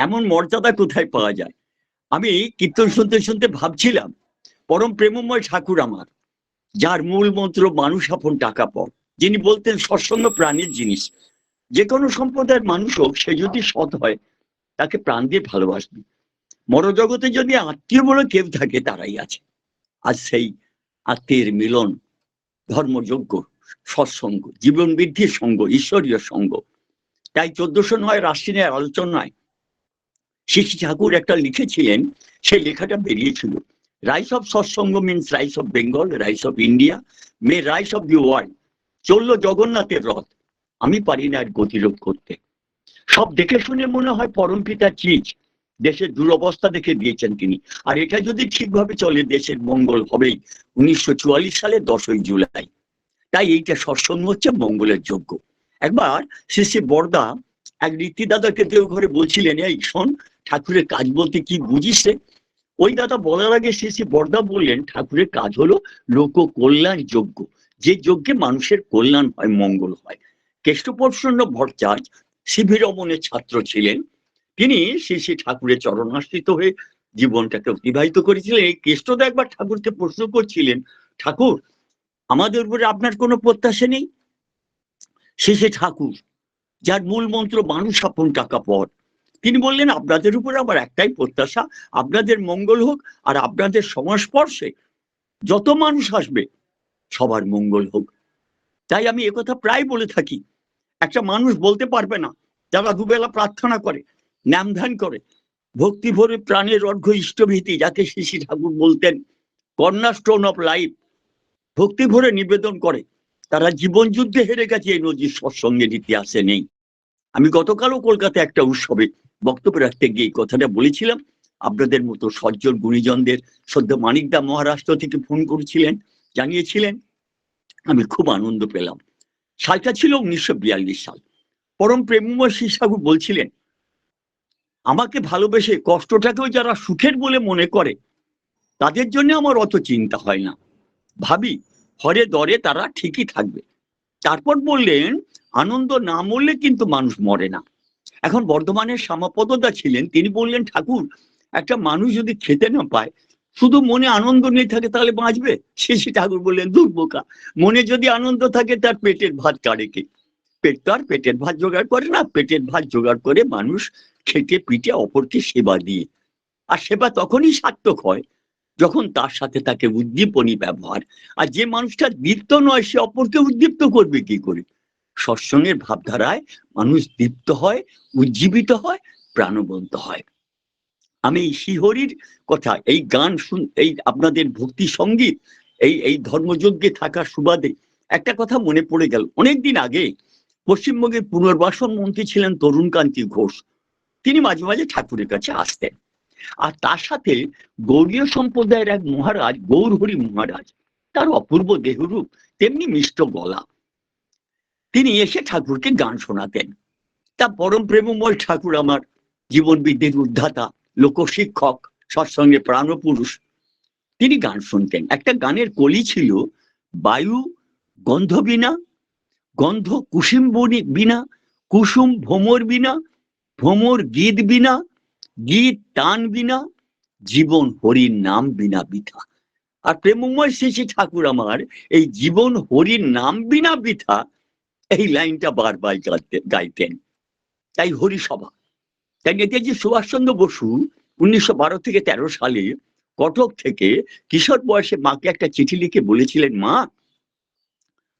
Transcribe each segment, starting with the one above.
এমন মর্যাদা কোথায় পাওয়া যায়? আমি কীর্তন শুনতে শুনতে ভাবছিলাম, পরম প্রেমময় ঠাকুর আমার, যার মূল মন্ত্র মানুষ আপন টাকা পর যিনি বলতেন, সৎসঙ্গ প্রাণীর জিনিস। যে কোনো সম্প্রদায়ের মানুষ হোক, সে যদি সৎ হয়, তাকে প্রাণ দিয়ে ভালোবাসবে। মরজগতে যদি আত্মীয় বলে কেউ থাকে, তারাই আছে। আর সেই আত্মীয়ের মিলন ধর্মযোগ্য সৎসঙ্গ জীবন বৃদ্ধির সঙ্গ, ঈশ্বরীয় সঙ্গ। তাই চোদ্দশো নয় রাষ্ট্রীয় আলোচনায় শিশি ঠাকুর একটা লিখেছিলেন, সেই লেখাটা বেরিয়েছিল। Rise of Satsang means rise of Bengal rise of India may rise of the world চলল জগন্নাথের রথ। আমি পারি না আর গতিরোধ করতে। সব দেখে শুনে মনে হয় পরম পিতার চিজ। দেশের দুরবস্থা দেখে দিয়েছেন তিনি। আর এটা যদি ঠিকভাবে চলে, দেশের মঙ্গল হবেই। উনিশশো চুয়াল্লিশ সালে দশই জুলাই। তাই এইটা সৎসঙ্গ হচ্ছে মঙ্গলের যোগ্য। একবার শ্রী শ্রী বর্দা এক রীতি দাদাকে দেও ঘরে বলছিলেন, এই শোন ঠাকুরের কাজ বলতে কি বুঝিস রে?" ওই দাদা বলার আগে শেষে বর্দা বললেন, ঠাকুরের কাজ হলো লোক কল্যাণ যোগ্য যে যজ্ঞে মানুষের কল্যাণ হয়, মঙ্গল হয়। কেষ্টপ্রসন্ন ভট্টাচার্য শিবির রমনের ছাত্র ছিলেন। তিনি শ্রী শ্রী ঠাকুরের চরণাশ্রিত হয়ে জীবনটাকে অতিবাহিত করেছিলেন। এই কেষ্টদা একবার ঠাকুরকে প্রশ্ন করছিলেন, ঠাকুর, আমাদের উপরে আপনার কোনো প্রত্যাশা নেই? শেষে ঠাকুর, যার মূল মন্ত্র, মানুষ আপন টাকা পর তিনি বললেন, আপনাদের উপরে আমার একটাই প্রত্যাশা, আপনাদের মঙ্গল হোক আর আপনাদের সংস্পর্শে যত মানুষ আসবে, সবার মঙ্গল হোক। তাই আমি একথা প্রায় বলে থাকি। একটা মানুষ বলতে পারবে না, যারা দুবেলা প্রার্থনা করে নাম ধ্যান করে, ভক্তি ভরে প্রাণের অর্ঘ ইষ্টভীতি যাকে শিশি ঠাকুর বলতেন কর্নার স্টোন অফ লাইফ, ভক্তি ভরে নিবেদন করে, তারা জীবন যুদ্ধে হেরে গেছে, এই নদীর সৎসঙ্গের ইতিহাসে নেই। আমি গতকালও কলকাতায় একটা উৎসবে বক্তব্য রাখতে গিয়ে কথাটা বলেছিলাম। আপনাদের মতো সজ্জন গুণীজনদের সদ্য মানিকদা মহারাষ্ট্র থেকে ফোন করেছিলেন, জানিয়েছিলেন, আমি খুব আনন্দ পেলাম। সালটা ছিল উনিশশো বিয়াল্লিশ সাল। পরম প্রেমময় শ্রী ঠাকুর বলছিলেন, আমাকে ভালোবেসে কষ্টটাকেও যারা সুখের বলে মনে করে, তাদের জন্য আমার অত চিন্তা হয় না। ভাবি, হরে দরে তারা ঠিকই থাকবে। তারপর বললেন, আনন্দ না মরলে কিন্তু মানুষ মরে না। এখন বর্ধমানের শ্যামাপদদা ছিলেন, তিনি বললেন, ঠাকুর, একটা মানুষ যদি খেতে না পায়, শুধু মনে আনন্দ নেই থাকে তাহলে বাঁচবে? শেষে ঠাকুর বললেন দুর্বোকা মনে যদি আনন্দ থাকে তার পেটের ভাত কাড়ে কে? পেট তার পেটের ভাত জোগাড় করে না, পেটের ভাত জোগাড় করে মানুষ খেটে পিটে অপরকে সেবা দিয়ে। আর সেবা তখনই সার্থক হয় যখন তার সাথে তাকে উদ্দীপনী ব্যবহার। আর যে মানুষটা দীপ্ত নয়, সে অপরকে উদ্দীপ্ত করবে কি করে? সৎসঙ্গের ভাবধারায় মানুষ দীপ্ত হয়, উজ্জীবিত হয়, প্রাণবন্ত হয়। আমি শিহরির কথা, এই গান শুন, এই আপনাদের ভক্তি সংগীত, এই এই ধর্মযজ্ঞে থাকার সুবাদে একটা কথা মনে পড়ে গেল। অনেকদিন আগে পশ্চিমবঙ্গের পুনর্বাসন মন্ত্রী ছিলেন তরুণকান্তি ঘোষ। তিনি মাঝে মাঝে ঠাকুরের কাছে আসতেন। আর তার সাথে গৌরীয় সম্প্রদায়ের এক মহারাজ, গৌরহরি মহারাজ, তার অপূর্ব দেহরূপ, তেমনি মিষ্ট গলা। তিনি এসে ঠাকুরকে গান শোনাতেন। তা পরম প্রেমময় ঠাকুর আমার জীবন বিদ্যের উদ্ধাতা, লোকশিক্ষক, সৎসঙ্গে প্রাণপুরুষ, তিনি গান শুনতেন। একটা গানের কলি ছিল, বায়ু গন্ধ বিনা, গন্ধ কুসুম বনি কুসুম ভ্রমর বিনা ভ্রমর গীত বিনা, গীত টান বিনা, জীবন হরির নাম বিনা বৃথা। আর প্রেমময় শেষে ঠাকুর আমার এই জীবন হরির নাম বিনা বৃথা এই লাইনটা বারবার গাইতে- গাইতেন। তাই হরিসভা। তাই নেতাজি সুভাষচন্দ্র বসু উনিশশো বারো থেকে তেরো সালে কটক থেকে কিশোর বয়সে মাকে একটা চিঠি লিখে বলেছিলেন, মা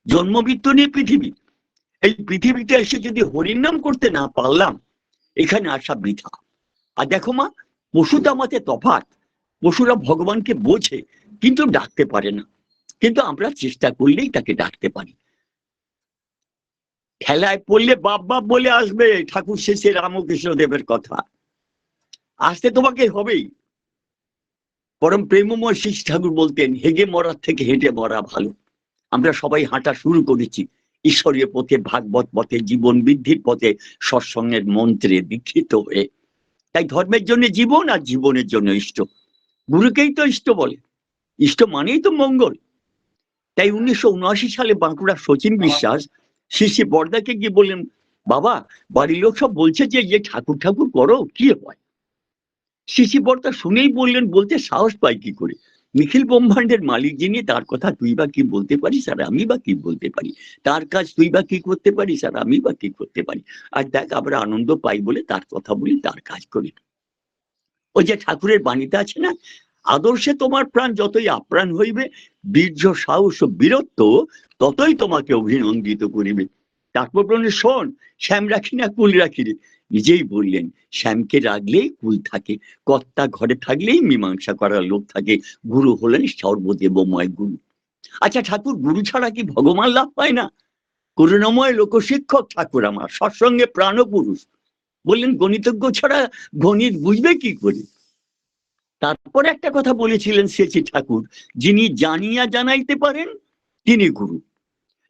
জন্মমৃত্যু নিয়ে পৃথিবী। এই পৃথিবীতে এসে যদি হরির নাম করতে না পারলাম, এখানে আসা বৃথা। আর দেখো মা পশু দামাতে তফাত পশুরা ভগবানকে বোঝে, কিন্তু ডাকতে পারে না। কিন্তু আমরা চেষ্টা করলেই তাকে ডাকতে পারি। খেলায় পড়লে বাপ বাপ বলে আসবে, ঠাকুর শেষে রামকৃষ্ণ দেবের কথা। আসতে তোমাকে হবেই। পরম প্রেমময় শিশ ঠাকুর বলতেন, হেগে মরার থেকে হেঁটে মরা ভালো। আমরা সবাই হাঁটা শুরু করেছি। ঈশ্বরীয় পথে, ভাগবত পথে, জীবন বৃদ্ধির পথে, সৎসঙ্গের মন্ত্রে দীক্ষিত হয়ে। তাই ধর্মের জন্য জীবন আর জীবনের জন্য ইষ্ট। গুরুকেই তো ইষ্ট বলে। ইষ্ট মানেই তো মঙ্গল। তাই উনিশশো উনআশি সালে বাঁকুড়া সচিন বিশ্বাস শ্রী বর্দাকে গিয়ে বললেন, বাবা, বাড়ির লোক সব বলছে যে যে ঠাকুর ঠাকুর করো, কি হয়? শিশি বর্তা শুনেই বললেন, বলতে সাহস পাই কি করে? নিখিল ব্রহ্মাণ্ডের মালিক যিনি, তার কথা তুই বা কি বলতে পারিস আর আমি বা কি বলতে পারি? তার কাজ তুই বা কি করতে পারিস আর আমি বা কি করতে পারি? আর দেখ, আমরা আনন্দ পাই বলে তার কথা বলি, তার কাজ করি ওই যে ঠাকুরের বাণীতে আছে না, আদর্শে তোমার প্রাণ যতই আপ্রাণ হইবে বীর্য, সাহস ও বীরত্ব ততই তোমাকে অভিনন্দিত করিবে। তারপর শোন, শ্যাম রাখি না কুল রাখি রে? নিজেই বললেন, শ্যামকে রাখলেই কুল থাকে, কর্তা ঘরে থাকলেই মীমাংসা করার লোক থাকে, গুরু হলেন সর্বদেবময় গুরু। আচ্ছা ঠাকুর, গুরু ছাড়া কি ভগবান লাভ পায় না? করুণাময় লোকশিক্ষক ঠাকুর আমার, সৎসঙ্গে প্রাণপুরুষ। বললেন, গণিতজ্ঞ ছাড়া গণিত বুঝবে কি করে? তারপরে একটা কথা বলেছিলেন সেচি ঠাকুর, যিনি জানিয়া জানাইতে পারেন তিনি গুরু।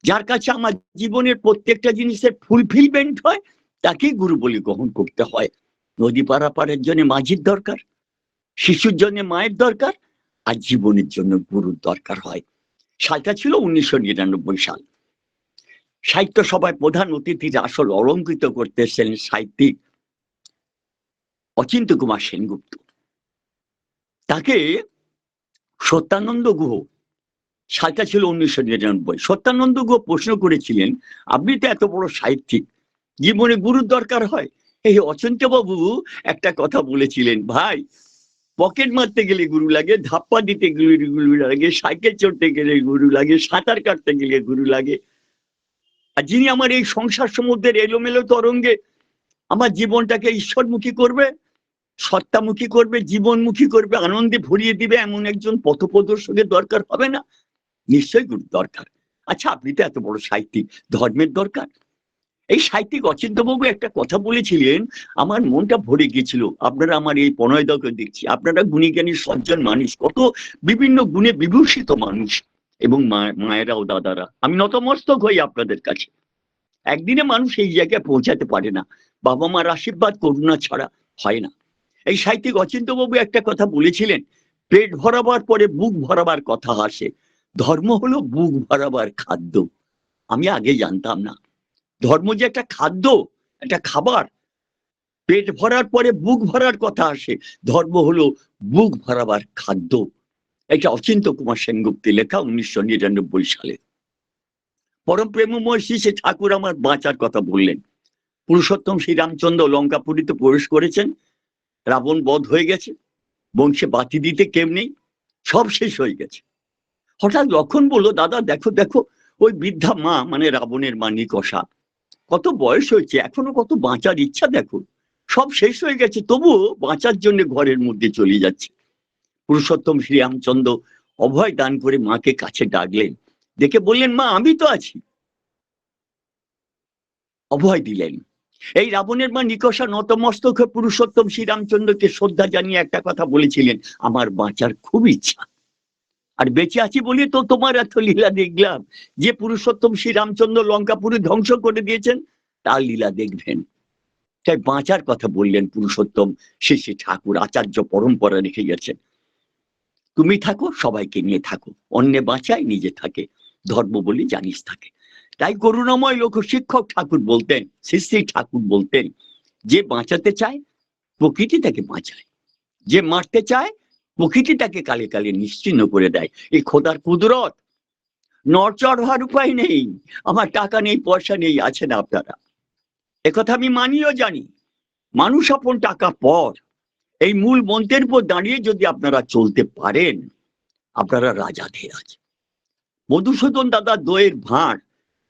যার কাছে আমার জীবনের প্রত্যেকটা জিনিসের ফুলফিলমেন্ট হয়, তাকেই গুরু বলে গ্রহণ করতে হয়। নদী পারাপারের জন্য মাঝির দরকার, শিশুর জন্য মায়ের দরকার, আর জীবনের জন্য গুরুর দরকার হয়। সালটা ছিল উনিশশো নিরানব্বই সাল। সাহিত্য সভায় প্রধান অতিথির আসল অলঙ্কৃত করতে এসেছিলেন সাহিত্যিক অচিন্ত কুমার সেনগুপ্ত। তাকে সত্যানন্দ গুহ, সালটা ছিল উনিশশো নিরানব্বই, সত্যানন্দ গুহ প্রশ্ন করেছিলেন, আপনি তো এত বড় সাহিত্যিক, জীবনে গুরুর দরকার হয়? এই বাবু একটা কথা বলেছিলেন, ভাই, পকেট মারতে গেলে গুরু লাগে, ধাপ্পা দিতে গেলে গুরু লাগে, সাইকেল চড়তে গেলে গুরু লাগে, সাঁতার কাটতে গেলে গুরু লাগে। আর যিনি আমার এই সংসার সমুদ্রের এলোমেলো তরঙ্গে আমার জীবনটাকে ঈশ্বরমুখী করবে সত্তামুখী করবে, জীবনমুখী করবে, আনন্দে ভরিয়ে দিবে এমন একজন পথপ্রদর্শকের দরকার হবে না? নিশ্চয়ই দরকার। আচ্ছা আপনি তো এত বড় সাহিত্যিক, ধর্মের দরকার। এই সাহিত্যিক অচিন্তবাবু একটা কথা বলেছিলেন, আমার মনটা ভরে গেছিল আপনারা আমার এই প্রণয়দকে দেখছি। আপনারা গুণীজ্ঞানী, সজ্জন মানুষ, কত বিভিন্ন গুণে বিভূষিত মানুষ, এবং মায়েরা ও দাদারা। আমি নতমস্তক হই আপনাদের কাছে। একদিনে মানুষ এই জায়গায় পৌঁছাতে পারে না। বাবা মার আশীর্বাদ, করুণা ছাড়া হয় না। এই সাহিত্যিক অচিন্তবাবু একটা কথা বলেছিলেন, পেট ভরাবার পরে বুক ভরাবার কথা আসে। ধর্ম হলো বুক ভরাবার খাদ্য। আমি আগে জানতাম না। ধর্ম যে একটা খাদ্য, একটা খাবার, পেট ভরার পরে বুক ভরার কথা আসে। ধর্ম হলো বুক ভরাবার খাদ্য। এটা অচিন্ত কুমার সেনগুপ্তের লেখা উনিশশো নিরানব্বই সালে। পরম প্রেমময় শ্রী ঠাকুর আমার বাঁচার কথা বললেন। পুরুষোত্তম শ্রীরামচন্দ্র লঙ্কাপুরীতে প্রবেশ করেছেন। রাবণ বধ হয়ে গেছে, বংশে বাতি দিতে কেউ নেই, সব শেষ হয়ে গেছে। হঠাৎ লক্ষণ বলল, দাদা, দেখো দেখো, ওই বৃদ্ধা মা মানে রাবণের মা নিকষা কত বয়স হয়েছে, এখনও কত বাঁচার ইচ্ছা দেখো, সব শেষ হয়ে গেছে, তবুও বাঁচার জন্য ঘরের মধ্যে চলে যাচ্ছে। পুরুষোত্তম শ্রীরামচন্দ্র অভয় দান করে মাকে কাছে ডাকলেন দেখে বললেন, মা, আমি তো আছি। অভয় দিলেন এই রাবণের মা নিকষা নতমস্তক পুরুষোত্তম শ্রীরামচন্দ্রকে শ্রদ্ধা জানিয়ে একটা কথা বলেছিলেন, আমার বাঁচার খুব ইচ্ছা। আর বেঁচে আছি বলে তো তোমার এত লীলা দেখলাম। যে পুরুষোত্তম শ্রীরামচন্দ্র লঙ্কাপুরে ধ্বংস করে দিয়েছেন, তার লীলা দেখবেন। তাই বাঁচার কথা বললেন পুরুষোত্তম। শ্রী শ্রী ঠাকুর আচার্য পরম্পরা রেখে গেছেন। তুমি থাকো, সবাইকে নিয়ে থাকো। অন্যে বাঁচায়, নিজে থাকে। ধর্ম বলি জানিস থাকে। তাই করুণাময় লোক শিক্ষক ঠাকুর বলতেন, শ্রী শ্রী ঠাকুর বলতেন, যে বাঁচাতে চায়, প্রকৃতি তাকে বাঁচায়। যে মারতে চায়, প্রকৃতি তাকে কালে কালে নিশ্চিন্ন করে দেয়। এই খোদার কুদরত নরচর হওয়ার উপায় নেই, আমার টাকা নেই, পয়সা নেই আছে না আপনারা একথা আমি মানিও জানি। মানুষ আপন টাকা পর, এই মূল মন্ত্রের উপর দাঁড়িয়ে যদি আপনারা চলতে পারেন, আপনারা রাজা ধীরাজ মধুসূদন দাদা দইয়ের ভাঁড়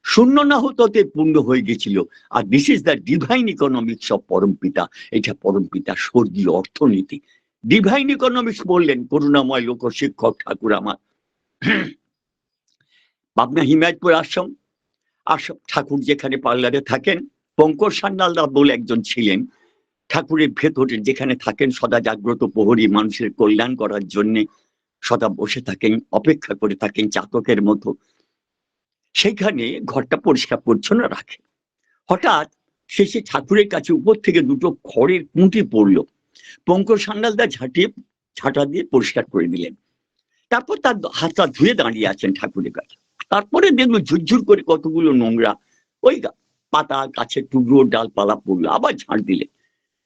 শূন্য না হতে পূর্ণ হয়ে গেছিল। আর this is the divine economics of Parampita এটা পরমপিতা স্বর্গীয় অর্থনীতি। ডিভাইন ইকোনমিক্স বললেন, করুণাময় লোক শিক্ষক ঠাকুর আমার। পাবনা হিমায়তপুর আশ্রম। আশ্রম, ঠাকুর যেখানে পার্লারে থাকেন, পঙ্কজ সান্যালদা বলে একজন ছিলেন। ঠাকুরের ভেতরে যেখানে থাকেন, সদা জাগ্রত প্রহরী মানুষের কল্যাণ করার জন্যে সদা বসে থাকেন, অপেক্ষা করে থাকেন চাতকের মতো। সেইখানে ঘরটা পরিষ্কার পরিচ্ছন্ন রাখে। হঠাৎ শেষে ঠাকুরের কাছে উপর থেকে দুটো খড়ের কুঁটি পড়ল। পঙ্কজ সান্যালদা ঝাঁটিয়ে, ঝাঁটা দিয়ে পরিষ্কার করে দিলেন তারপর তার হাতটা ধুয়ে দাঁড়িয়ে আছেন ঠাকুরের কাছে। তারপরে দেখল ঝুরঝুর করে কতগুলো নোংরা, ওই পাতা, গাছের টুকরো, ডালপালা পড়ল, আবার ঝাড় দিলে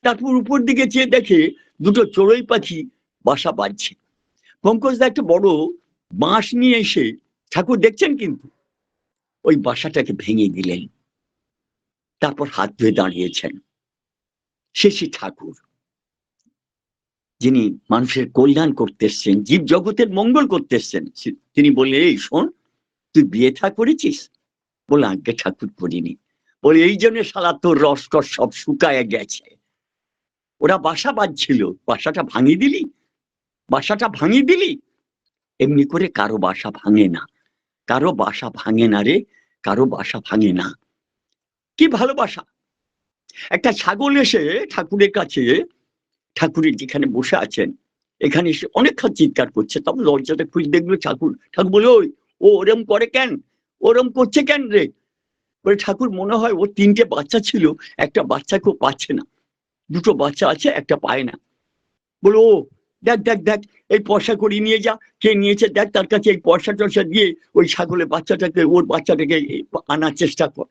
তারপর উপর দিকে চেয়ে দেখে দুটো চড়ুই পাখি বাসা বাঁধছে। পঙ্কজদা একটা বড় বাঁশ নিয়ে এসে, ঠাকুর দেখছেন কিন্তু? ওই বাসাটাকে ভেঙে দিলেন। তারপর হাত ধুয়ে দাঁড়িয়েছেন। শেষী ঠাকুর, যিনি মানুষের কল্যাণ করতে এসছেন, জীব জগতের মঙ্গল করতে এসছেন তিনি বললেন, এই শোন, তুই বিয়ে থা করেছিস? বলে আগে ঠাকুর করিনি। বলে, এই জন্য শালা তোর রসকস সব শুকায় গেছে। ওরা বাসা বাঁধছিল, বাসাটা ভাঙিয়ে দিলি? বাসাটা ভাঙিয়ে দিলি? এমনি করে কারও বাসা ভাঙে না। কারও বাসা ভাঙে না রে। কারও বাসা ভাঙে না। কি ভালোবাসা? একটা ছাগল এসে ঠাকুরের কাছে, ঠাকুরের যেখানে বসে আছেন, এখানে এসে অনেকক্ষণ চিৎকার করছে। তখন দরজাটা খুলে দেখল ঠাকুর। ঠাকুর বলে, ওই, ও ওরম করে কেন? ওরম করছে কেন রে? বলে, ঠাকুর, মনে হয় ও তিনটে বাচ্চা ছিল, একটা বাচ্চা কেউ পাচ্ছে না। দুটো বাচ্চা আছে, একটা পায় না। বলো, ও দেখ দেখ দেখ, এই পয়সা করে নিয়ে যা। কে নিয়েছে দেখ, তার কাছে এই পয়সা টয়সা দিয়ে ওই ছাগলের বাচ্চাটাকে, ওর বাচ্চাটাকে আনার চেষ্টা কর।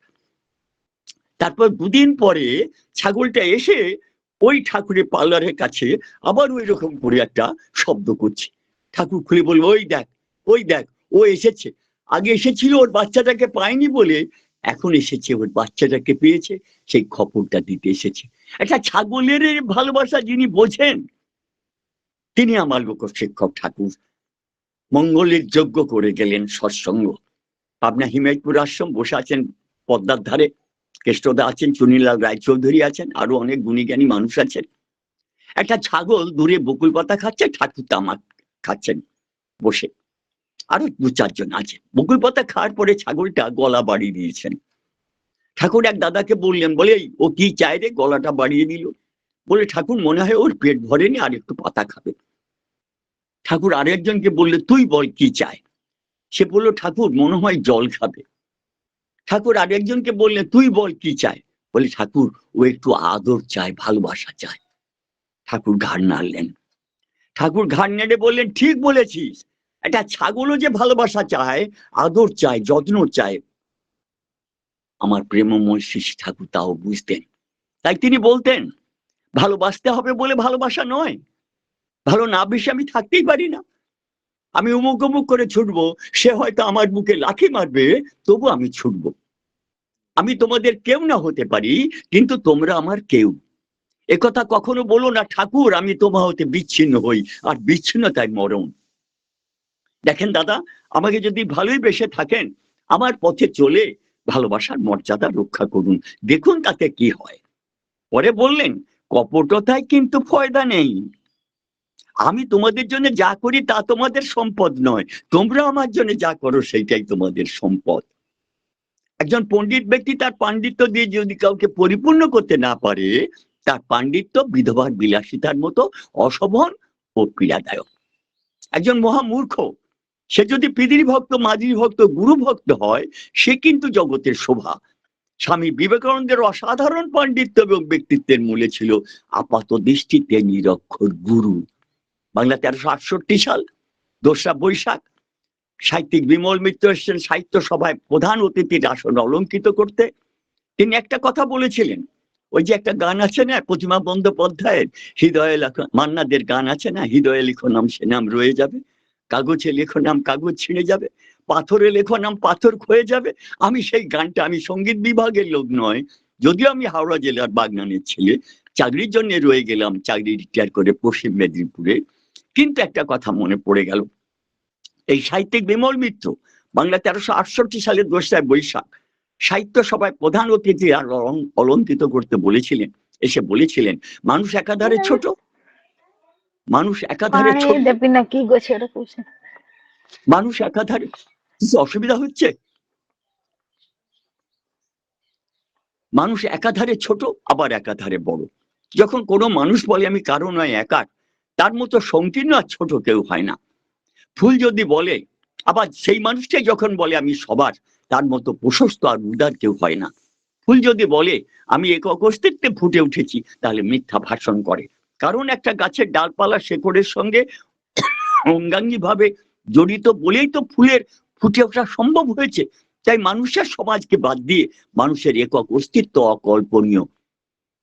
তারপর দুদিন পরে ছাগলটা এসে ওই ঠাকুরের পার্লারের কাছে আবার ওই রকম করে একটা শব্দ করছে। ঠাকুর খুলে বলব, ওই দেখ ওই দেখ, ও এসেছে। আগে এসেছিল, ওর বাচ্চাটাকে পায়নি বলে এখন এসেছে, ওর বাচ্চাটাকে পেয়েছে, সেই খবরটা দিতে এসেছে। একটা ছাগলের ভালোবাসা যিনি বোঝেন তিনি আমার লোক শিক্ষক ঠাকুর। মঙ্গলের যজ্ঞ করে গেলেন সৎসঙ্গ। পাবনা হিমায়তপুর আশ্রম বসে আছেন পদ্মার ধারে। কেষ্টদা আছেন, চুনিলাল রায়চৌধুরী আছেন, আরও অনেক গুণীজ্ঞানী মানুষ আছেন। একটা ছাগল দূরে বকুল পাতা খাচ্ছে, ঠাকুর তামাক খাচ্ছেন বসে। আরও দু চারজন আছে বকুল পাতা খাওয়ার পরে ছাগলটা গলা বাড়িয়ে দিয়েছেন। ঠাকুর এক দাদাকে বললেন, বলে ও কি চায় রে? গলাটা বাড়িয়ে দিল। বলে, ঠাকুর, মনে হয় ওর পেট ভরেনি, আর একটু পাতা খাবে। ঠাকুর আরেকজনকে বললে, তুই বল কি চায় সে বলল, ঠাকুর, মনে হয় জল খাবে। ঠাকুর আরেকজনকে বললে, তুই বল কি চায় বলে, ঠাকুর, ও একটু আদর চায়, ভালোবাসা চায়। ঠাকুর ঘাড় নাড়লেন। ঠাকুর ঘাড় নেড়ে বললেন, ঠিক বলেছিস। একটা ছাগলও যে ভালোবাসা চায়, আদর চায়, যত্ন চায়, আমার প্রেমময় শিশু ঠাকুর তাও বুঝতেন। তাই তিনি বলতেন ভালোবাসতে হবে বলে ভালোবাসা নয়। ভালো না বেশি আমি থাকতেই পারি না। আমি উমুক উমুক করে ছুটবো, সে হয়তো আমার মুখে লাথি মারবে, তবু আমি ছুটবো। আমি তোমাদের কেউ না হতে পারি, কিন্তু তোমরা আমার কেউ। একথা কখনো বলো না, ঠাকুর, আমি তোমা হতে বিচ্ছিন্ন হই, আর বিচ্ছিন্নতায় মরণ। দেখেন দাদা, আমাকে যদি ভালোই বেসে থাকেন, আমার পথে চলে ভালোবাসার মর্যাদা রক্ষা করুন। দেখুন তাতে কি হয়। পরে বললেন কপটতায় কিন্তু ফয়দা নেই। আমি তোমাদের জন্য যা করি তা তোমাদের সম্পদ নয়। তোমরা আমার জন্য যা করো সেইটাই তোমাদের সম্পদ। একজন পণ্ডিত ব্যক্তি তার পাণ্ডিত্য দিয়ে যদি কাউকে পরিপূর্ণ করতে না পারে, তার পাণ্ডিত্য বিধবার বিলাসিতার মতো অশোভন ও পীড়াদায়ক। একজন মহামূর্খ, সে যদি পৃথিবী ভক্ত মাঝি ভক্ত গুরু ভক্ত হয়, সে কিন্তু জগতের শোভা। স্বামী বিবেকানন্দের অসাধারণ পাণ্ডিত্য এবং ব্যক্তিত্বের মূলে ছিল আপাত দৃষ্টিতে নিরক্ষর গুরু। বাংলা তেরোশো আটষট্টি সাল, দোসরা বৈশাখ, সাহিত্যিক বিমল মিত্র এসেছেন সাহিত্য সভায় প্রধান অতিথির আসন অলঙ্কিত করতে। তিনি একটা কথা বলেছিলেন, ওই যে একটা গান আছে না, প্রতিমা বন্দ্যোপাধ্যায়ের, হৃদয়ে লেখো মান্নাদের গান আছে না, হৃদয়ে লিখো নাম সে নাম রয়ে যাবে, কাগজে লেখো নাম কাগজ ছিঁড়ে যাবে। পাথরে লেখো নাম পাথর ক্ষয়ে যাবে। আমি সেই গানটা আমি সংগীত বিভাগের লোক নয় যদিও আমি হাওড়া জেলার বাগনানের ছেলে। চাকরির জন্য রয়ে গেলাম চাকরি রিটায়ার করে পশ্চিম মেদিনীপুরে। কিন্তু একটা কথা মনে পড়ে গেল। এই সাহিত্যিক বিমল মিত্র বাংলা তেরোশো আটষট্টি সালের দোসরা বৈশাখ সাহিত্য সভায় প্রধান অতিথি আর অলং- অলঙ্কিত করতে বলেছিলেন। এসে বলেছিলেন মানুষ একাধারে ছোট। মানুষ একাধারে ছোট। দেবি না কি গো মানুষ একাধারে কিছু অসুবিধা হচ্ছে? মানুষ একাধারে ছোট, আবার একাধারে বড়। যখন কোনো মানুষ বলে, আমি কারও নয়, একার, তার মতো সংকীর্ণ আর ছোট কেউ হয় না। ফুল যদি বলে, আবার সেই মানুষটাই যখন বলে, আমি সবার, তার মতো প্রশস্ত আর উদার কেউ হয় না। ফুল যদি বলে, আমি একক অস্তিত্বে ফুটে উঠেছি, তাহলে মিথ্যা ভাষণ করে। কারণ একটা গাছের ডালপালা শেকড়ের সঙ্গে অঙ্গাঙ্গি ভাবে জড়িত বলেই তো ফুলের ফুটে ওঠা সম্ভব হয়েছে। তাই মানুষের সমাজকে বাদ দিয়ে মানুষের একক অস্তিত্ব অকল্পনীয়।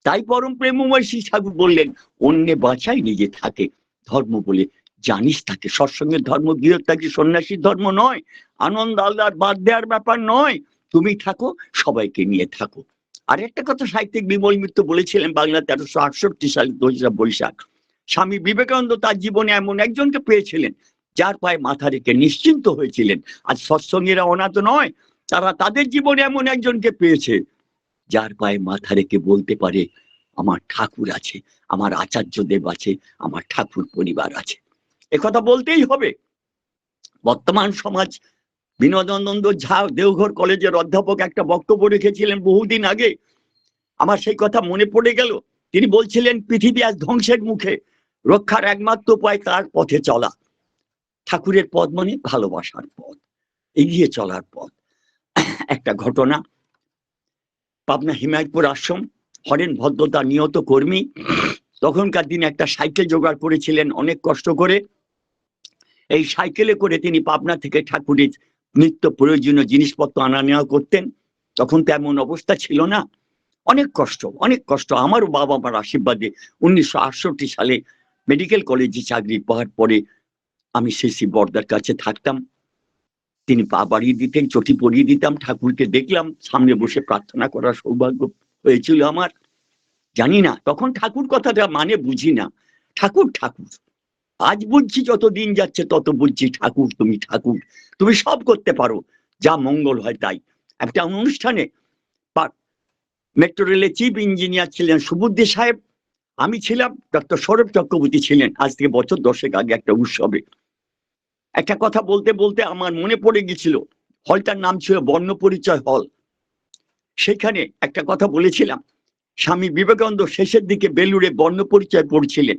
তাই পরম প্রেমময় শ্রী ঠাকুর বললেন, অন্যে বাঁচাই নিজে থাকে। ধর্ম বলে জানিস থাকে সৎসঙ্গের ধর্ম গৃহত্যাগী সন্ন্যাসীর ধর্ম নয়। আনন্দ আল্লাহর বাদ দেওয়ার ব্যাপার নয়। তুমি থাকো, সবাইকে নিয়ে থাকো। আর একটা কথা সাহিত্যিক বিমল মিত্র বলেছিলেন বাংলা তেরোশো আটষট্টি সালে দোসরা বৈশাখ। স্বামী বিবেকানন্দ তার জীবনে এমন একজনকে পেয়েছিলেন যার পায়ে মাথা রেখে নিশ্চিন্ত হয়েছিলেন। আজ সৎসঙ্গীরা অনাথ নয়, তারা তাদের জীবনে এমন একজনকে পেয়েছে, যার পায়ে মাথা রেখে বলতে পারে, আমার ঠাকুর আছে, আমার আচার্য দেব আছে, আমার ঠাকুর পরিবার আছে। একথা বলতেই হবে। বর্তমান সমাজ, বিনোদানন্দ ঝা দেওঘর কলেজের অধ্যাপক একটা বক্তব্য রেখেছিলেন বহুদিন আগে। আমার সেই কথা মনে পড়ে গেল। তিনি বলছিলেন, পৃথিবী আজ ধ্বংসের মুখে, রক্ষার একমাত্র উপায় তার পথে চলা। ঠাকুরের পথ মানে ভালোবাসার পথ এগিয়ে চলার পথ একটা ঘটনা, পাবনা হিমায়তপুর আশ্রম, হরেন ভদ্রতা নিয়ত কর্মী, তখনকার দিনে একটা সাইকেল জোগাড় করেছিলেন অনেক কষ্ট করে। এই সাইকেলে করে তিনি পাবনা থেকে ঠাকুরের নিত্য প্রয়োজনীয় জিনিসপত্র আনা নেওয়া করতেন। তখন তো এমন অবস্থা ছিল না। অনেক কষ্ট অনেক কষ্ট। আমারও বাবা মার আশীর্বাদে উনিশশো আটষট্টি সালে মেডিকেল কলেজে চাকরি পাওয়ার পরে আমি শ্রী বর্দার কাছে থাকতাম। তিনি পা বাড়িয়ে দিতেন, চটি পরিয়ে দিতাম, ঠাকুরকে দেখলাম, সামনে বসে প্রার্থনা করার সৌভাগ্য হয়েছিল আমার। জানি না, তখন ঠাকুর কথাটা মানে বুঝি না। ঠাকুর ঠাকুর, আজ বুঝছি যত দিন যাচ্ছে তত বুঝছি ঠাকুর, তুমি ঠাকুর, তুমি সব করতে পারো, যা মঙ্গল হয় তাই। একটা অনুষ্ঠানে মেট্রো রেলের চিফ ইঞ্জিনিয়ার ছিলেন সুবুদ্ধি সাহেব, আমি ছিলাম ডক্টর সৌরভ চক্রবর্তী ছিলেন। আজ থেকে বছর দশেক আগে একটা উৎসবে। একটা কথা বলতে বলতে আমার মনে পড়ে গেছিল, হলটার নাম ছিল বর্ণ পরিচয় হল। সেখানে একটা কথা বলেছিলাম, স্বামী বিবেকানন্দ শেষের দিকে বেলুড়ে বর্ণ পরিচয় পড়ছিলেন।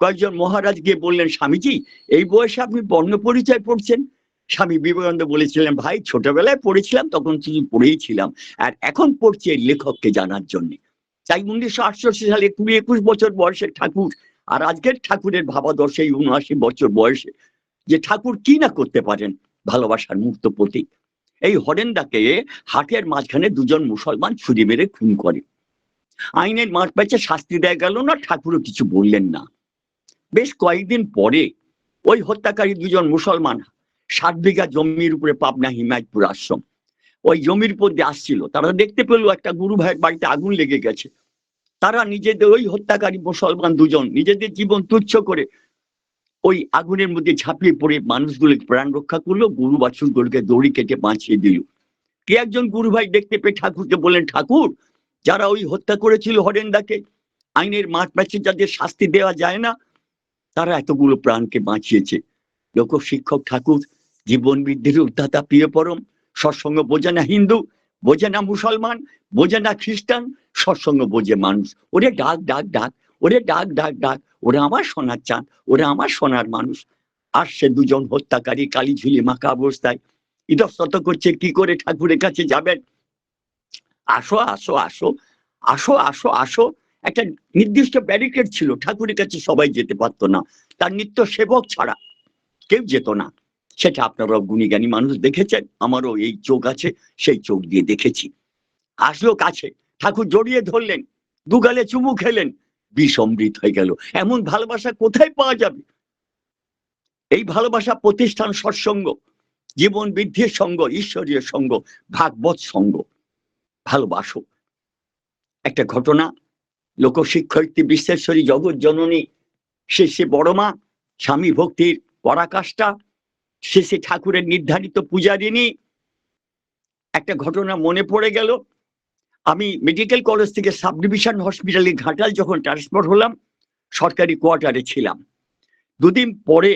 কয়েকজন মহারাজ গিয়ে বললেন, স্বামীজি, এই বয়সে আপনি বর্ণ পরিচয় পড়ছেন? স্বামী বিবেকানন্দ বলেছিলেন, ভাই, ছোটবেলায় পড়েছিলাম, তখন শুধু পড়েই ছিলাম আর এখন পড়ছি এই লেখককে জানার জন্য। তাই উনিশশো আটষট্টি সালে কুড়ি একুশ বছর বয়সের ঠাকুর, আর আজকের ঠাকুরের ভাবাদর্শে উনআশি বছর বয়সে যে ঠাকুর কি না করতে পারেন ভালোবাসার মুক্ত প্রতীক। এই হরেন্দাকে হাটের মাঝখানে দুজন মুসলমান ছুরি মেরে খুন করে। আইনের মাঠ প্যাচে শাস্তি দেয়া গেল না, ঠাকুরও কিছু বললেন না। বেশ কয়েকদিন পরে ওই হত্যাকারী দুজন মুসলমান ষাট বিঘা জমির উপরে পাবনা হিমায়তপুর আশ্রম, ওই জমির উপর দিয়ে আসছিল। তারা দেখতে পেল একটা গুরু ভাইয়ের বাড়িতে আগুন লেগে গেছে। তারা নিজেদের ওই হত্যাকারী মুসলমান দুজন নিজেদের জীবন তুচ্ছ করে ওই আগুনের মধ্যে ঝাঁপিয়ে পড়ে মানুষগুলোকে প্রাণ রক্ষা করল, গুরু বাছুরগুলোকে দড়ি কেটে বাঁচিয়ে দিল। কে একজন গুরু ভাই দেখতে পেয়ে ঠাকুরকে বললেন, ঠাকুর, যারা ওই হত্যা করেছিল হরেন্দাকে, আইনের মাঠ প্যাচে যাদের শাস্তি দেওয়া যায় না, তারা এতগুলো প্রাণকে বাঁচিয়েছে। লোক শিক্ষক ঠাকুর জীবন বৃদ্ধির উদ্ধাতা প্রিয় পরম সৎসঙ্গ বোঝে না হিন্দু, বোঝে না মুসলমান, বোঝে না খ্রিস্টান, সৎসঙ্গ বোঝে মানুষ। ওরে ডাক ডাক ডাক, ওরে ডাক ডাক ডাক। ওরা আমার সোনার চাঁদ, ওরা আমার সোনার মানুষ। সে দুজন হত্যাকারী কালী ঝুলি মাখা অবস্থায়। ইতস্তত করছে, কি করে ঠাকুরের কাছে যাবেন? আসো আসো আসো আসো আসো আসো। একটা নির্দিষ্ট ব্যারিকেড ছিল, ঠাকুরের কাছে সবাই যেতে পারতো না। তার নিত্য সেবক ছাড়া কেউ যেত না। সেটা আপনারা গুণীজ্ঞানী মানুষ দেখেছেন? আমারও এই চোখ আছে, সেই চোখ দিয়ে দেখেছি। আসলো কাছে, ঠাকুর জড়িয়ে ধরলেন, দুগালে চুমু খেলেন বিষমৃত হয়ে গেল। এমন ভালোবাসা কোথায় পাওয়া যাবে? এই ভালোবাসা প্রতিষ্ঠান সৎসঙ্গ, জীবন বৃদ্ধির সঙ্গ, ঈশ্বরীয় সঙ্গ, ভাগবত সঙ্গ। ভালোবাসো। একটা ঘটনা লোকশিক্ষয়িত্রী বিশ্বেশ্বরী জগৎ জননী, সে বড় মা, স্বামী ভক্তির পরাকাষ্ঠা শেষে ঠাকুরের নির্ধারিত পূজারিনী একটা ঘটনা মনে পড়ে গেল আমি মেডিকেল কলেজ থেকে সাব ডিভিশন হসপিটালে ঘাটাল যখন ট্রান্সফার হলাম, সরকারি কোয়ার্টারে ছিলাম। দুদিন পরে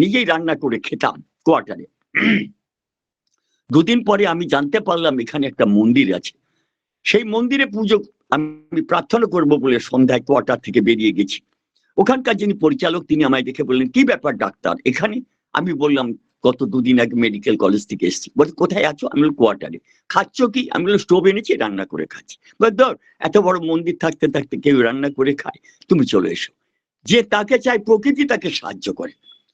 নিজেই রান্না করে খেতাম কোয়ার্টারে দুদিন পরে আমি জানতে পারলাম এখানে একটা মন্দির আছে। সেই মন্দিরে পুজো, আমি প্রার্থনা করব বলে সন্ধ্যায় কোয়ার্টার থেকে বেরিয়ে গেছি। ওখানকার যিনি পরিচালক, তিনি আমায় দেখে বললেন, কি ব্যাপার ডাক্তার? এখানে? আমি বললাম গত দুদিন আগে মেডিকেল কলেজ থেকে এসেছি। বলছি, কোথায় আছো? আমি কোয়ার্টারে খাচ্ছ কি? আমি স্টোভ এনেছি, রান্না করে খাচ্ছি। বল, ধর, এত বড় মন্দির থাকতে থাকতে কেউ রান্না করে খায়, তুমি চলে এসো। যে তাকে চায়, প্রকৃতি তাকে সাহায্য করে।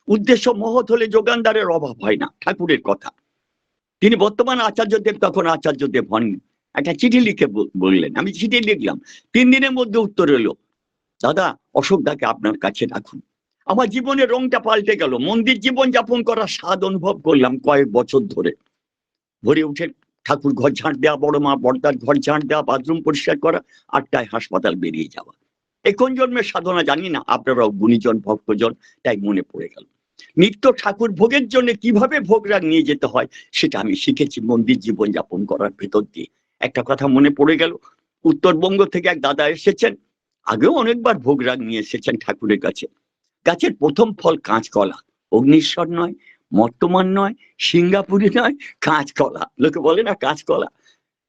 উদ্দেশ্য মহৎ হলে যোগানদারের অভাব হয় না, ঠাকুরের কথা। তিনি বর্তমান আচার্যদেব, তখন আচার্যদেব হননি। একটা চিঠি লিখে বললেন। আমি চিঠি লিখলাম। তিন দিনের মধ্যে উত্তর এলো। দাদা অশোকদাকে আপনার কাছে রাখুন। আমার জীবনের রংটা পাল্টে গেল। মন্দির জীবন যাপন করার স্বাদ অনুভব করলাম কয়েক বছর ধরে। ভরে উঠে ঠাকুর ঘর ঝাঁট দেওয়া বড় মা বর্দার ঘর ঝাঁট দেওয়া বাথরুম পরিষ্কার করা, আটটায় হাসপাতাল বেরিয়ে যাওয়া। এখন জন্মের সাধনা জানি না, আপনারাও গুণীজন, ভক্তজন, তাই মনে পড়ে গেল। নিত্য ঠাকুর ভোগের জন্য কীভাবে ভোগ রাগ নিয়ে যেতে হয়, সেটা আমি শিখেছি মন্দির জীবন যাপন করার ভেতর দিয়ে। একটা কথা মনে পড়ে গেল, উত্তরবঙ্গ থেকে এক দাদা এসেছেন, আগেও অনেকবার ভোগ রাগ নিয়ে এসেছেন ঠাকুরের কাছে। গাছের প্রথম ফল কাঁচকলা। অগ্নিশ্বর নয়, মর্তমান নয়, সিঙ্গাপুরি নয়, কাঁচকলা। লোকে বলে না কাঁচকলা।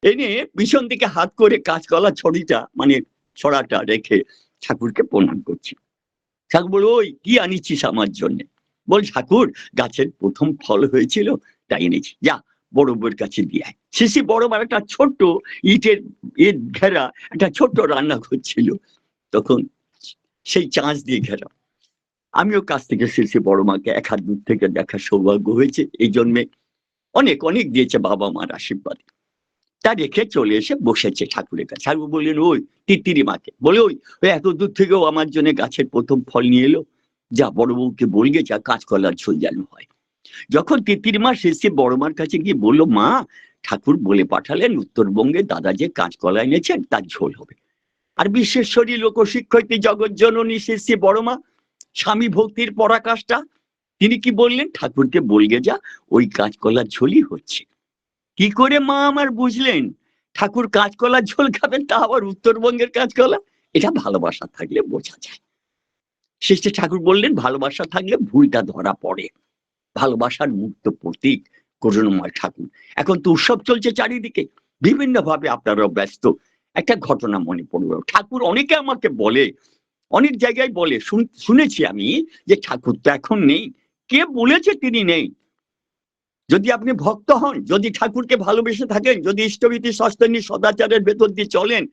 এনে পিছন দিকে হাত করে কাঁচকলা ছড়িটা মানে ছড়াটা রেখে ঠাকুরকে প্রণাম করছি। ঠাকুর বলো ওই, কি আনিছিস আমার জন্য? বল, ঠাকুর, গাছের প্রথম ফল হয়েছিল, তাই এনেছি। যা বড় বউয়ের কাছে দিয়ে আয়। শিশি বড় বার একটা ছোট্ট ইটের, ইট ঘেরা একটা ছোট্ট রান্না করছিল। তখন সেই চাঁচ দিয়ে ঘেরা। আমিও কাছ থেকে শিশি বড় মাকে এক হাত দূর থেকে দেখার সৌভাগ্য হয়েছে। এই জন্মে অনেক অনেক দিয়েছে বাবা মার আশীর্বাদ। তা রেখে চলে এসে বসেছে ঠাকুরের কাছে। ঠাকুর বললেন, ওই তিত্তিরি মাকে। বলে, ওই ওই এত দূর থেকেও আমার জন্য গাছের প্রথম ফল নিয়ে এলো। যা বড় বউকে বলগে যা কাঁচকলার ঝোল যেন হয়। যখন তিত্তির মা শেষে বড় মার কাছে গিয়ে বলল, মা, ঠাকুর বলে পাঠালেন, উত্তরবঙ্গে দাদা যে কাঁচকলা এনেছেন, তার ঝোল হবে। আর বিশ্বেশ্বরী লোকশিক্ষয়িত্রী জগৎ জননী শেষে বড় মা। স্বামী ভক্তির পরাকাষ্ঠা। তিনি কি বললেন? ঠাকুরকে বলগে যা, ওই কাঁচকলার ঝোলই হচ্ছে। কি করে মা আমার বুঝলেন? ঠাকুর কাঁচকলার ঝোল খাবেন, তা আবার উত্তরবঙ্গের কাঁচকলা? এটা ভালোবাসা থাকলে বোঝা যায়। শেষে ঠাকুর বললেন, ভালোবাসা থাকলে ভুলটা ধরা পড়ে। ভালোবাসার মুক্ত প্রতীক করুণময় ঠাকুর। এখন তো উৎসব চলছে চারিদিকে। বিভিন্ন ভাবে আপনারা ব্যস্ত। একটা ঘটনা মনে পড়ল। ঠাকুর অনেকে আমাকে বলে অনেক জায়গায় বলে, শুন- শুনেছি আমি যে ঠাকুর তো এখন নেই। কে বলেছে তিনি নেই? যদি আপনি ভক্ত হন, যদি ঠাকুরকে ভালোবেসে থাকেন, যদি ইষ্টভীতি, সস্তনী, সদাচারের ভেতর দিয়ে চলেন,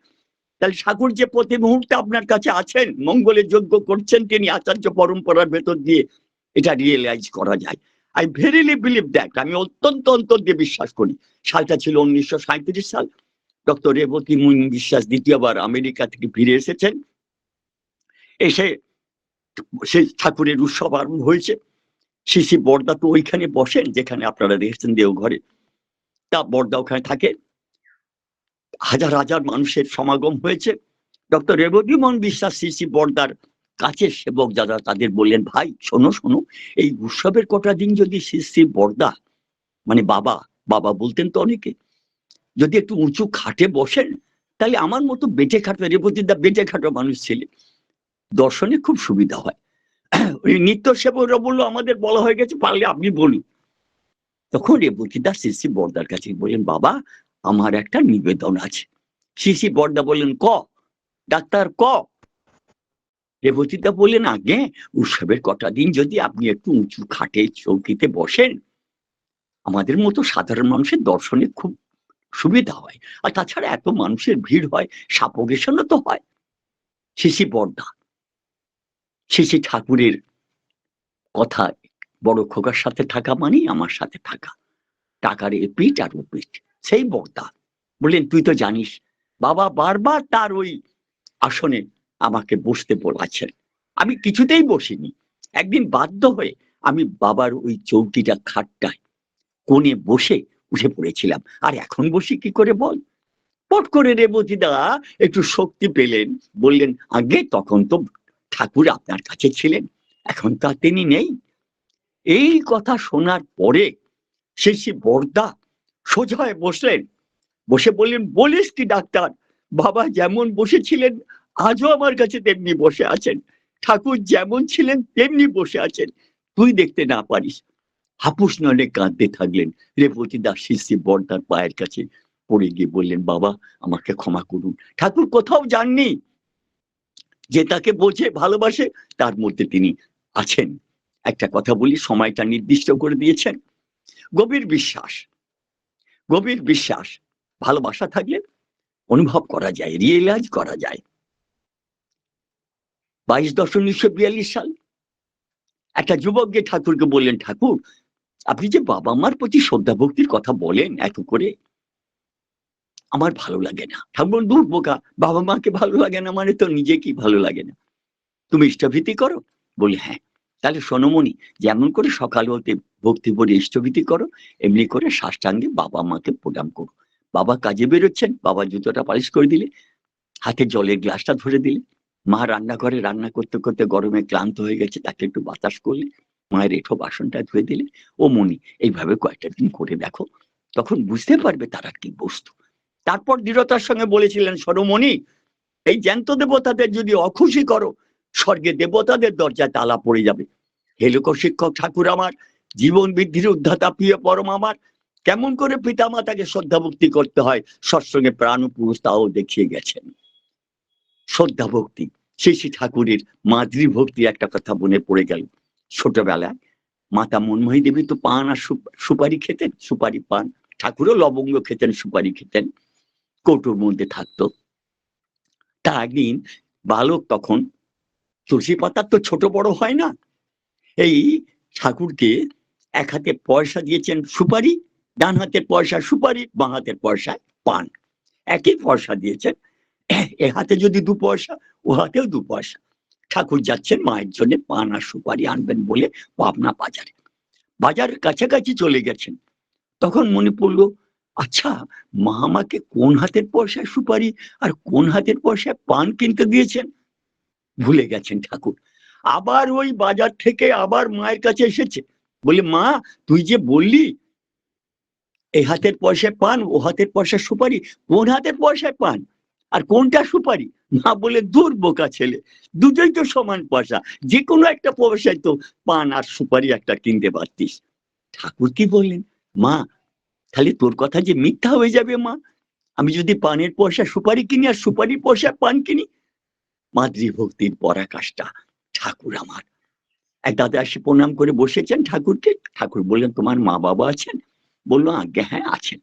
তাহলে ঠাকুর যে প্রতি মুহূর্তে আপনার কাছে আছেন মঙ্গলের যোগ্য করছেন তিনি আচার্য পরম্পরার ভেতর দিয়ে, এটা রিয়েলাইজ করা যায়। আই ভেরিলি বিলিভ দ্যাট আমি অত্যন্ত অন্তর দিয়ে বিশ্বাস করি। সালটা ছিল উনিশশো সাল। ডক্টর রেবতী মুনি বিশ্বাস দ্বিতীয়বার আমেরিকা থেকে ফিরে এসেছেন। এসে সেই ঠাকুরের উৎসব আরম্ভ হয়েছে। শিশি বর্দা তো ওইখানে বসেন, যেখানে আপনারা দেখেছেন দেওঘরে। তা বর্দা ওখানে থাকে। হাজার হাজার মানুষের সমাগম হয়েছে। ডক্টর রেবদীমন বিশ্বাস শিশি বর্দার কাছের সেবক যারা, তাদের বললেন, ভাই, শোনো শোনো, এই উৎসবের কটা দিন যদি শিশি বর্দা মানে বাবা বাবা বলতেন তো অনেকে, যদি একটু উঁচু খাটে বসেন, তাহলে আমার মতো বেটে খাটো রেবতীদা বেটে খাটো মানুষ ছিলেন দর্শনে খুব সুবিধা হয়। ওই নিত্য সেবকরা বলল, আমাদের বলা হয়ে গেছে, পারলে আপনি বলুন। তখন রেবতীদা শিশি বর্দার কাছে বললেন, বাবা, আমার একটা নিবেদন আছে। শিশি বর্দা বললেন, ক? ডাক্তার, ক? রেবতীদা বললেন, আগে উৎসবের কটা দিন যদি আপনি একটু উঁচু খাটে চৌকিতে বসেন, আমাদের মতো সাধারণ মানুষের দর্শনে খুব সুবিধা হয়। আর তাছাড়া এত মানুষের ভিড় হয়, সাপোগেশনও তো হয়। শিশি বর্দা শিশি ঠাকুরের কথা বড় খোকার সাথে থাকা মানেই আমার সাথে থাকা। টাকার এপিট আর ওপিট সেই বক্তা। বললেন, তুই তো জানিস, বাবা বারবার তার ওই আসনে আমাকে বসতে বলাছেন। আমি কিছুতেই বসিনি। একদিন বাধ্য হয়ে আমি বাবার ওই চৌকিটা খাটটায়, কোণে বসে উঠে পড়েছিলাম। আর এখন বসি কি করে বল? পট করে রেবতীদা একটু শক্তি পেলেন। বললেন, আগে তখন তো ঠাকুর আপনার কাছে ছিলেন, এখন তো তিনি নেই। এই কথা শোনার পরে শেষে বর্দা সোজা হয়ে বসলেন। বসে বললেন, বলিস কি ডাক্তার, বাবা যেমন বসেছিলেন, আজও আমার কাছে তেমনি বসে আছেন। ঠাকুর যেমন ছিলেন, তেমনি বসে আছেন। তুই দেখতে না পারিস। হাপুস নলে কাঁদতে থাকলেন। রেবতী দাস শিষ্যি বর্দার পায়ের কাছে পড়ে গিয়ে বললেন, বাবা, আমাকে ক্ষমা করুন। ঠাকুর কোথাও যাননি। যে তাকে বোঝে, ভালোবাসে, তার মধ্যে তিনি আছেন। একটা কথা বলি, সময়টা নির্দিষ্ট করে দিয়েছেন। গভীর বিশ্বাস। গভীর বিশ্বাস। ভালোবাসা থাকলে অনুভব করা যায় রিয়েলাইজ করা যায়। বাইশ দশ উনিশশো বিয়াল্লিশ সাল, একটা যুবক গিয়ে ঠাকুরকে বললেন, ঠাকুর, আপনি যে বাবা মার প্রতি শ্রদ্ধা ভক্তির কথা বলেন এত করে আমার ভালো লাগে না। ঠাকুর দূর বোকা, বাবা মাকে ভালো লাগে না মানে তো নিজেকেই ভালো লাগে না। তুমি ইষ্টভীতি করো? বলি হ্যাঁ। তাহলে সোনমণি যেমন করে সকাল হতে ভক্তি করে ইষ্টভীতি করো, এমনি করে সাষ্টাঙ্গে বাবা মাকে প্রণাম করো। বাবা কাজে বেরোচ্ছেন, বাবা জুতোটা পালিশ করে দিলে, হাতে জলের গ্লাসটা ধরে দিলে। মা রান্না করে রান্না করতে করতে গরমে ক্লান্ত হয়ে গেছে, তাকে একটু বাতাস করলে, মায়ের এঠো বাসনটা ধুয়ে দিলে। ও মনি এইভাবে কয়েকটা দিন করে দেখো, তখন বুঝতে পারবে তারা কি বস্তু। তারপর দৃঢ়তার সঙ্গে বলেছিলেন, সরমণি, এই জ্যান্ত দেবতাদের যদি অখুশি করো, স্বর্গে দেবতাদের দরজায় তালা পড়ে যাবে। হেলুক শিক্ষক, ঠাকুর আমার, জীবন বৃদ্ধির উদ্ধাতা প্রিয় পরম আমার। কেমন করে পিতা মাতাকে শ্রদ্ধা ভক্তি করতে হয়, সৎসঙ্গে প্রাণ পুরুষ তাও দেখিয়ে গেছেন। শ্রদ্ধা ভক্তি শ্রী ঠাকুরের মাতৃভক্তি একটা কথা মনে পড়ে গেল। ছোটবেলায় মাতা মনমোহী দেবী তো পান আর সুপারি খেতেন, সুপারি পান। ঠাকুরও লবঙ্গ খেতেন, সুপারি খেতেন। কৌটোর মধ্যে থাকতো। তা একদিন বালক তখন তুলসী পাতার তো ছোট বড় হয় না, এই ঠাকুরকে এক হাতে পয়সা দিয়েছেন সুপারি, ডান হাতের পয়সা সুপারি, বাঁ হাতের পয়সায় পান। একই পয়সা দিয়েছেন, এ হাতে যদি দু পয়সা, ও হাতেও দু পয়সা। ঠাকুর যাচ্ছেন, মায়ের জন্য পান আর সুপারি আনবেন বলে পাবনা বাজারে। বাজারের কাছাকাছি চলে গেছেন। তখন মনে পড়ল আচ্ছা মা আমাকে কোন হাতের পয়সায় সুপারি আর কোন হাতের পয়সায় পান কিনতে দিয়েছেন ভুলে গেছেন ঠাকুর। আবার ওই বাজার থেকে আবার মায়ের কাছে এসেছে। বলে, মা, তুই যে বললি এই হাতের পয়সায় পান, ও হাতের পয়সায় সুপারি, কোন হাতের পয়সায় পান? আর কোনটা সুপারি? মা বলে, দূর বোকা ছেলে, দুটোই তো সমান পয়সা যে কোনো একটা পয়সায় তো পান আর সুপারি একটা কিনতে পারতিস। ঠাকুর কি বললেন? মা তাহলে তোর কথা যে মিথ্যা হয়ে যাবে, মা। আমি যদি পানের পয়সা সুপারি কিনি আর সুপারি পয়সা পান কিনি, মাতৃভক্তির পরাকাষ্ঠা ঠাকুর আমার। এক দাদা এসে প্রণাম করে বসেছেন ঠাকুরকে। ঠাকুর বললেন, তোমার মা বাবা আছেন? বলল, আজ্ঞা হ্যাঁ আছেন।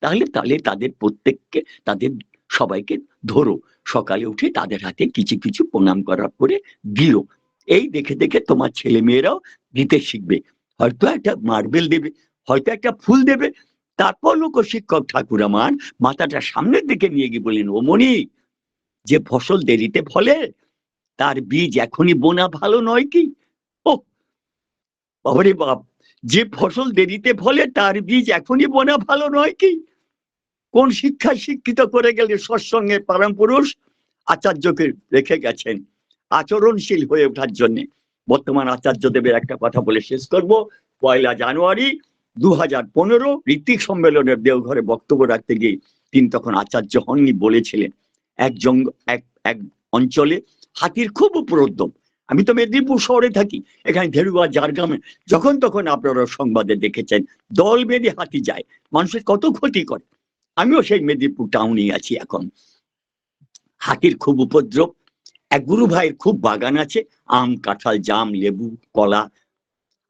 তাহলে তাহলে তাদের প্রত্যেককে, তাদের সবাইকে ধরো। সকালে উঠে তাদের হাতে কিছু কিছু প্রণাম করার পরে দিও এই দেখে দেখে তোমার ছেলে মেয়েরাও দিতে শিখবে। হয়তো একটা মার্বেল দেবে, হয়তো একটা ফুল দেবে। তারপর লোক শিক্ষক ঠাকুর আমার মাথাটা সামনের দিকে নিয়ে গিয়ে বললেন, ও মনি যে ফসল দেরিতে ফলে, তার বীজ এখনই বোনা ভালো নয় কি? ও বাবারে বাপ, যে ফসল দেরিতে ফলে, তার বীজ এখনই বোনা ভালো নয় কি? কোন শিক্ষায় শিক্ষিত করে গেলে সৎসঙ্গে পরম পুরুষ আচার্যকে রেখে গেছেন? আচরণশীল হয়ে ওঠার জন্য। বর্তমান আচার্য দেবের একটা কথা বলে শেষ করব। পয়লা জানুয়ারি দু হাজার সম্মেলনের দেওঘরে বক্তব্য রাখতে গিয়ে তিনি তখন আচার্য হননি বলেছিলেন। এক জঙ্গ, এক এক অঞ্চলে হাতির খুব উপদ্রব। আমি তো মেদিনীপুর শহরে থাকি, এখানে ধেরুয়া, ঝাড়গ্রামে। যখন তখন আপনারা সংবাদে দেখেছেন, দল বেঁধে হাতি যায়, মানুষের কত ক্ষতি করে। আমিও সেই মেদিনীপুর টাউনে আছি এখন। হাতির খুব উপদ্রব, এক গুরু ভাইয়ের খুব বাগান আছে, আম, কাঁঠাল, জাম, লেবু, কলা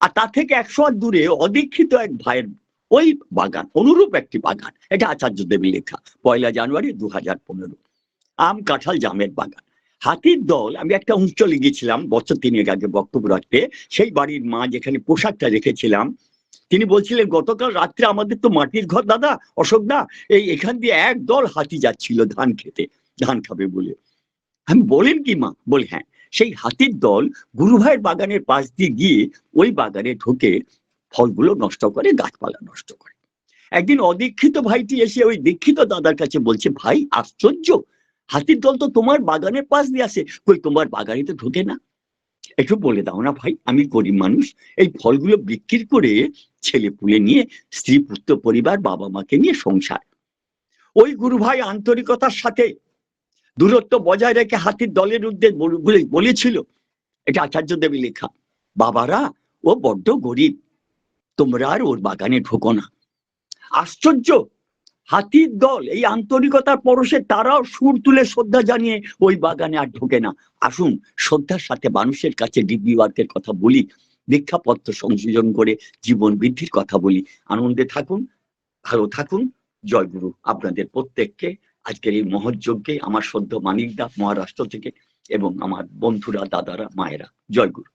আর তা থেকে একশো হাত দূরে অদীক্ষিত এক ভাইয়ের ওই বাগান, অনুরূপ একটি বাগান। এটা আচার্য দেবী লেখা, পয়লা জানুয়ারি দু হাজার পনেরো। আম কাঁঠাল জামের বাগান। হাতির দল, আমি একটা অঞ্চলে গিয়েছিলাম বছর তিনেক আগে বক্তব্য রাখতে, সেই বাড়ির মা যেখানে পোশাকটা রেখেছিলাম, তিনি বলছিলেন, গতকাল রাত্রে আমাদের তো মাটির ঘর, দাদা, অশোক দা, এই এখান দিয়ে এক দল হাতি যাচ্ছিল ধান খেতে, ধান খাবে বলে। আমি বলেন কি মা? বলে হ্যাঁ। সেই হাতির দল গুরু ভাইয়ের বাগানের পাশ দিয়ে গিয়ে ওই বাগানে ঢুকে ফলগুলো নষ্ট করে, গাছপালা নষ্ট করে। একদিন অদীক্ষিত ভাইটি এসে ওই দীক্ষিত দাদার কাছে বলছে, ভাই, আশ্চর্য! হাতির দল তো তোমার বাগানের পাশ দিয়ে আসে। কই, তোমার বাগানে তো ঢোকে না? একটু বলে দাও না ভাই, আমি গরিব মানুষ। এই ফলগুলো বিক্রি করে ছেলে পুলে নিয়ে, স্ত্রী পুত্র পরিবার, বাবা মাকে নিয়ে সংসার। ওই গুরু ভাই আন্তরিকতার সাথে দূরত্ব বজায় রেখে হাতির দলের উদ্দেশ্য বলে- বলে- বলেছিল। এটা আচার্য দেবী লেখা। বাবারা, ও বড্ড গরিব। তোমরা আর ওর বাগানে ঢোকো না। আশ্চর্য! হাতির দল, এই আন্তরিকতার পরশে তারাও সুর তুলে শ্রদ্ধা জানিয়ে ওই বাগানে আর ঢোকে না। আসুন, শ্রদ্ধার সাথে মানুষের কাছে ডিগ্রি কথা বলি। দীক্ষাপত্র সংযোজন করে জীবন বৃদ্ধির কথা বলি। আনন্দে থাকুন, ভালো থাকুন। জয়গুরু আপনাদের প্রত্যেককে আজকের এই মহৎযজ্ঞে আমার সদ্য মানিকদা মহারাষ্ট্র থেকে এবং আমার বন্ধুরা, দাদারা, মায়েরা। জয় গুরু।